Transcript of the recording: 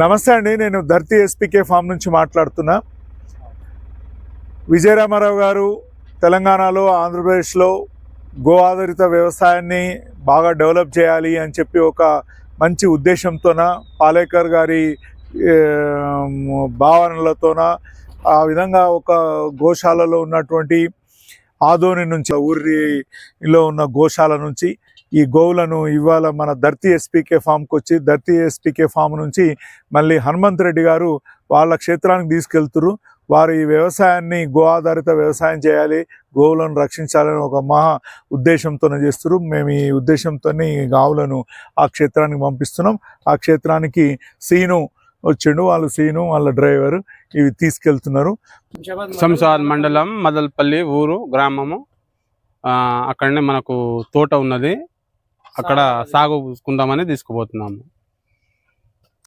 నమస్తే అండి నేను ధర్తి ఎస్పీకే ఫామ్ నుంచి మాట్లాడుతున్నా. విజయరామారావు గారు తెలంగాణలో ఆంధ్రప్రదేశ్లో గో ఆధారిత వ్యవసాయాన్ని బాగా డెవలప్ చేయాలి అని చెప్పి ఒక మంచి ఉద్దేశంతోన పాలేకర్ గారి భావనలతోన ఆ విధంగా ఒక గోశాలలో ఉన్నటువంటి ఆదోని నుంచి ఊరిలో ఉన్న గోశాల నుంచి ఈ గోవులను ఇవాళ మన ధర్తి ఎస్పీకే ఫామ్కి వచ్చి ధర్తి ఎస్పీకే ఫామ్ నుంచి మళ్ళీ హనుమంత్ రెడ్డి గారు వాళ్ళ క్షేత్రానికి తీసుకెళ్తురు. వారు ఈ వ్యవసాయాన్ని గో ఆధారిత వ్యవసాయం చేయాలి గోవులను రక్షించాలని ఒక మహా ఉద్దేశంతోనే చేస్తారు. మేము ఈ ఉద్దేశంతో గావులను ఆ క్షేత్రానికి పంపిస్తున్నాం. ఆ క్షేత్రానికి సీను వచ్చిండు వాళ్ళు సీను వాళ్ళ డ్రైవర్ ఇవి తీసుకెళ్తున్నారు. శంషాబాద్ మండలం మదల్పల్లి ఊరు గ్రామము. ఆ, అక్కడనే మనకు తోట ఉన్నది. అక్కడ సాగు చూసుకుందామని తీసుకుపోతున్నాము.